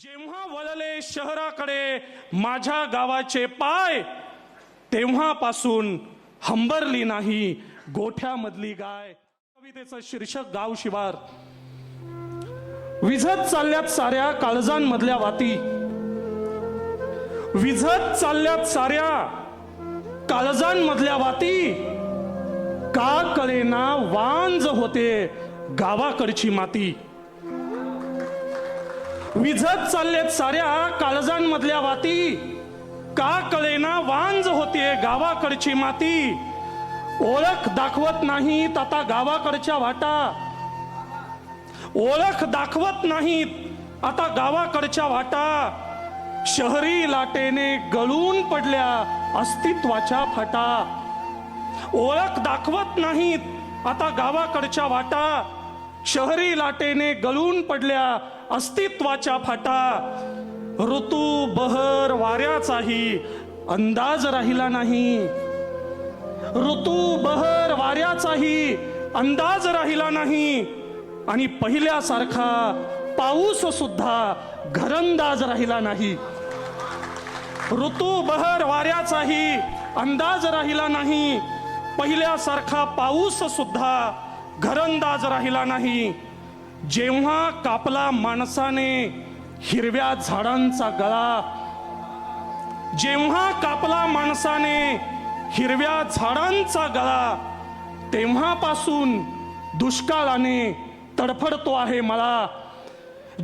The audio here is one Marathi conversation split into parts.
जेव्हा वळले शहराकडे माझ्या गावाचे पाय तेव्हापासून हंबरली नाही गोठ्यामधली गाय. कवितेचं शीर्षक गाव शिवार. विझत चालल्यात साऱ्या काळजांमधल्या वाती. विझत चालल्यात साऱ्या काळजांमधल्या वाती. का कळेना वांज होते गावाकडची माती. विझत चाललेत साऱ्या काळजांमधल्या वाती. का कळेना वांज होते गावाकडची माती. ओळख दाखवत नाहीत आता गावाकडच्या वाटा. ओळख दाखवत नाहीत आता गावाकडच्या वाटा. शहरी लाटेने गळून पडल्या अस्तित्वाच्या फाटा. ओळख दाखवत नाहीत आता गावाकडच्या वाटा. शहरी लाटेने गळून पडल्या अस्तित्वाच्या फाटा. ऋतू बहर वाऱ्याचाही अंदाज राहिला नाही. ऋतू बहर वाऱ्याचाही अंदाज राहिला नाही. आणि पहिल्यासारखा पाऊस सुद्धा घरंदाज राहिला नाही. ऋतू बहर वाऱ्याचाही अंदाज राहिला नाही. पहिल्यासारखा पाऊस सुद्धा घरंदाज राहिला नाही. जेव्हा कापला माणसाने हिरव्या झाडांचा गळा जेव्हा कापला माणसाने हिरव्या झाडांचा गळा तेव्हापासून दुष्काळाने तडफडतो आहे मला.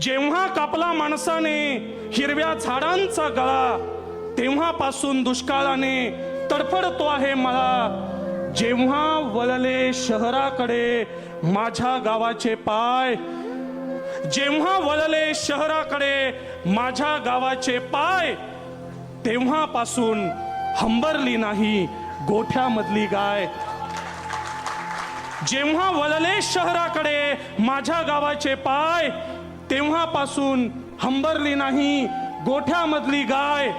जेव्हा कापला माणसाने हिरव्या झाडांचा गळा तेव्हापासून दुष्काळाने तडफडतो आहे मला. जेव्हा वळले शहराकडे माझ्या गावाचे पाय जेव्हा वळले शहराकडे माझ्या गावाचे पाय तेव्हापासून हंबरली नाही गोठ्यामधली गाय. जेव्हा वळले शहराकडे माझ्या गावाचे पाय तेव्हापासून हंबरली नाही गोठ्यामधली गाय.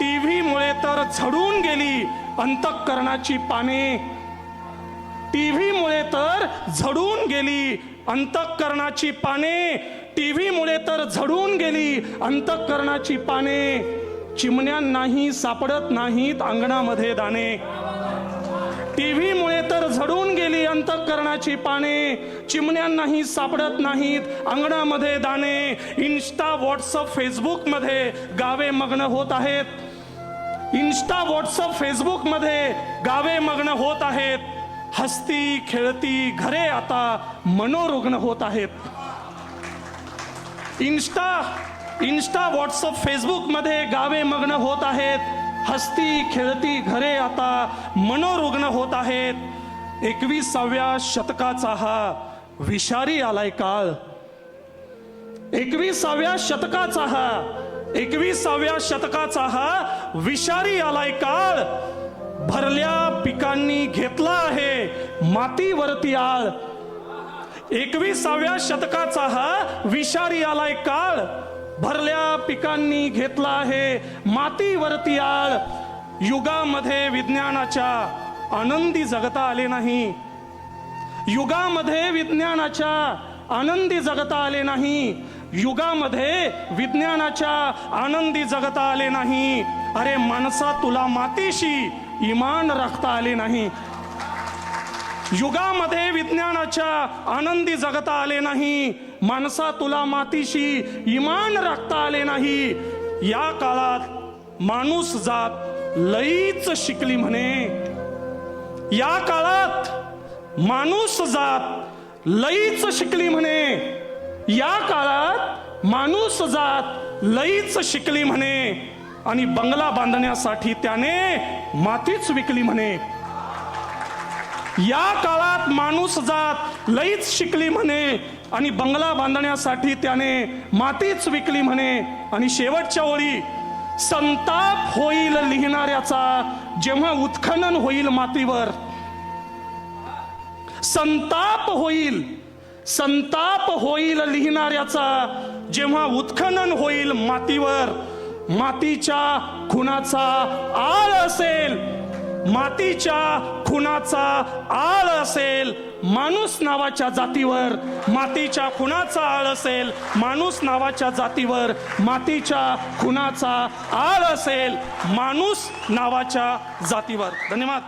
टीव्ही मुळे तर झडून गेली अंतःकरणाची पाने. टीव्ही मुळे तर झडून गेली अंतःकरणाची पाने. टीव्ही मुळे तर झडून गेली अंतःकरणाची पाने. चिमण्यांनाही सापडत नाहीत अंगणामध्ये दाणे. टीव्ही मुळे तर झडून गेली अंतःकरणाची पाने. चिमण्यांनाही सापडत नाहीत अंगणामध्ये दाणे. इन्स्टा व्हॉट्सअप फेसबुकमध्ये गावे मग्न होत आहेत. इन्स्टा व्हॉट्सअप फेसबुकमध्ये गावे मग्न होत आहेत. हस्ती खेळती घरे आता मनोरुग्ण होत आहेत. इन्स्टा इन्स्टा व्हॉट्सअप फेसबुकमध्ये गावे मग्न होत आहेत. हस्ती खेळती घरे आता मनोरुग्ण होत आहेत. एकविसाव्या शतकाचा हा विषारी आलाय काळ. एकविसाव्या शतकाचा हा एकविसाव्या शतकाचा हा विषारी आलाय काळ. भरल्या पिकांनी घेतला आहे मातीवरती आळ. एकविसाव्या शतकाचा हा विषारी आलाय काळ. भरल्या पिकांनी घेतला आहे मातीवरती आळ. युगामध्ये विज्ञानाच्या आनंदी जगता आले नाही. युगामध्ये विज्ञानाच्या आनंदी जगता आले नाही. युगामध्ये विज्ञानाच्या आनंदी जगता आले नाही. अरे माणसा तुला मातीशी इमान राखता आले नाही. युगामध्ये विज्ञानाच्या आनंदी जगता आले नाही. माणसा तुला मातीशी इमान राखता आले नाही. या काळात माणूस जात लईच शिकली म्हणे. या काळात माणूस जात लईच शिकली म्हणे. या काळात माणूस जात लईच शिकली म्हणे आणि बंगला बांधण्यासाठी त्याने मातीच विकली म्हणे. या काळात माणूस जात लईच शिकली म्हणे आणि बंगला बांधण्यासाठी त्याने मातीच विकली म्हणे. आणि शेवटच्या ओळी संताप होईल लिहिणाऱ्याचा जेव्हा उत्खनन होईल मातीवर. संताप होईल संताप होईल लिहिणाऱ्याचा जेव्हा उत्खनन होईल मातीवर मातीच्या खुनाचा आळ असेल मातीच्या खुनाचा आळ असेल माणूस नावाच्या जातीवर मातीच्या खुनाचा आळ असेल माणूस नावाच्या जातीवर मातीच्या खुनाचा आळ असेल माणूस नावाच्या जातीवर. धन्यवाद.